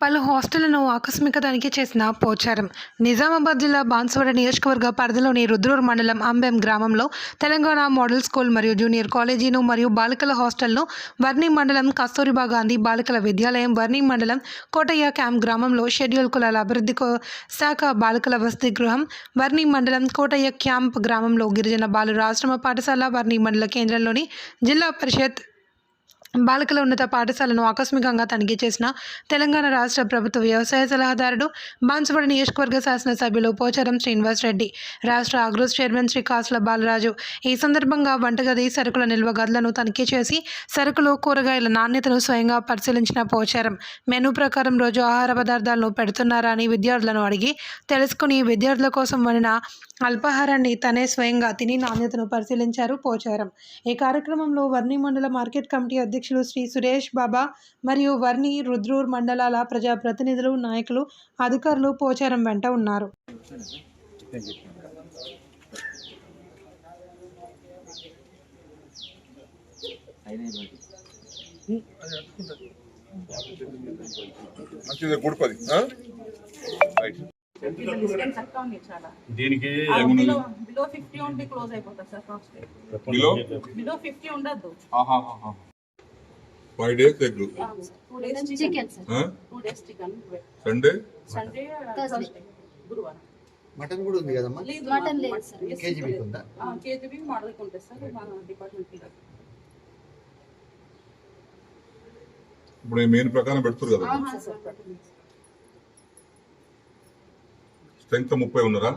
పలు హాస్టళ్ళను ఆకస్మిక తనిఖీ చేసిన పోచారం నిజామాబాద్ జిల్లా బాన్సువాడ నియోజకవర్గ పరిధిలోని రుద్రూర్ మండలం అంబెం గ్రామంలో తెలంగాణ మోడల్ స్కూల్ మరియు జూనియర్ కాలేజీను మరియు బాలికల హాస్టల్ను వర్ణి మండలం కస్తూరిబా గాంధీ బాలికల విద్యాలయం వర్ణి మండలం కోటయ్య క్యాంప్ గ్రామంలో షెడ్యూల్ కులాల అభివృద్ధి కో- శాఖ బాలికల వసతి గృహం వర్ణి మండలం కోటయ్య క్యాంప్ గ్రామంలో గిరిజన బాలుర ఆశ్రమ పాఠశాల వర్ణి మండల కేంద్రంలోని జిల్లా పరిషత్ బాలికల ఉన్నత పాఠశాలను ఆకస్మికంగా తనిఖీ చేసిన తెలంగాణ రాష్ట్ర ప్రభుత్వ వ్యవసాయ సలహాదారుడు బాన్సువాడ నియోజకవర్గ శాసనసభ్యులు పోచారం శ్రీనివాస్ రెడ్డి రాష్ట్ర ఆగ్రోస్ చైర్మన్ శ్రీ కాసుల బాలరాజు ఈ సందర్భంగా వంటగది సరుకుల నిల్వ గదులను తనిఖీ చేసి సరుకులు కూరగాయల నాణ్యతను స్వయంగా పరిశీలించిన పోచారం మెనూ ప్రకారం రోజు ఆహార పదార్థాలను పెడుతున్నారా అని విద్యార్థులను అడిగి తెలుసుకుని విద్యార్థుల కోసం వండిన అల్పాహారాన్ని తనే స్వయంగా తిని నాణ్యతను పరిశీలించారు పోచారం. ఈ కార్యక్రమంలో వర్ణి మండల మార్కెట్ కమిటీ అధ్యక్షులు శ్రీ సురేష్ బాబా మరియు వర్ణి రుద్రూర్ మండలాల ప్రజాప్రతినిధులు నాయకులు అధికారులు పోచారం వెంట ఉన్నారు. దీనికి బిలో బిలో ఫిఫ్టీ ఉంటే క్లోజ్ అయిపోతుంది sir first below? Below fifty ఉండద్దు. Five days egg two days chicken two days chicken Sunday Sunday Thursday గురువారం మటన్ కూడా ఉంది కదమ్మా? లేదు మటన్ లేదు సార్. కేజీ మీకు ఉందా? కేజీ మోడల్ ఉంటుంది సార్ మన డిపార్ట్మెంట్ ఇప్పుడు మెయిన్ ప్రకారం పెడుతురు కదా? స్ట్రెంగ్త్ ముప్పై ఉన్నారా?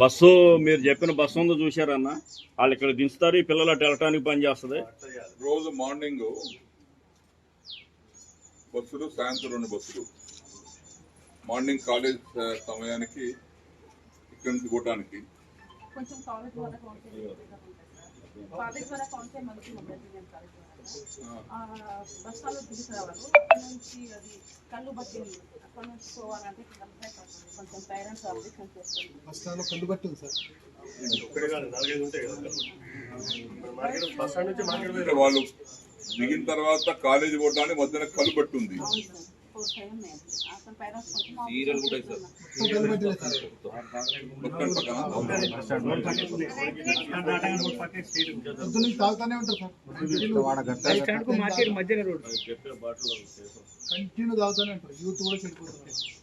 బస్సు మీరు చెప్పిన బస్సు ఉందో చూశారన్న. వాళ్ళు ఇక్కడ దించుతారు ఈ పిల్లలు అటు వెళ్ళటానికి పని చేస్తుంది. రోజు మార్నింగ్ బస్సులు సాయంత్రం రెండు బస్సులు. మార్నింగ్ కాలేజ్ సమయానికి ఇక్కడి నుంచి పోవటానికి. బస్సాలో దిగుతారు అక్కడ నుంచి అది కళ్ళు బట్టి అక్కడ నుంచి పోవాలంటే కొంచెం పేరెంట్స్ ఆబ్జెక్షన్ చేస్తుంది బస్తాలో కళ్ళు బట్టి ఉంది సార్ వాళ్ళు దిగిన తర్వాత కాలేజీ పోవడానికి మధ్యన కళ్ళు పట్టి తాగుతానే ఉంటారు. కంటిన్యూ తాగుతానే ఉంటారు. యూత్ కూడా చెడిపోతున్నారు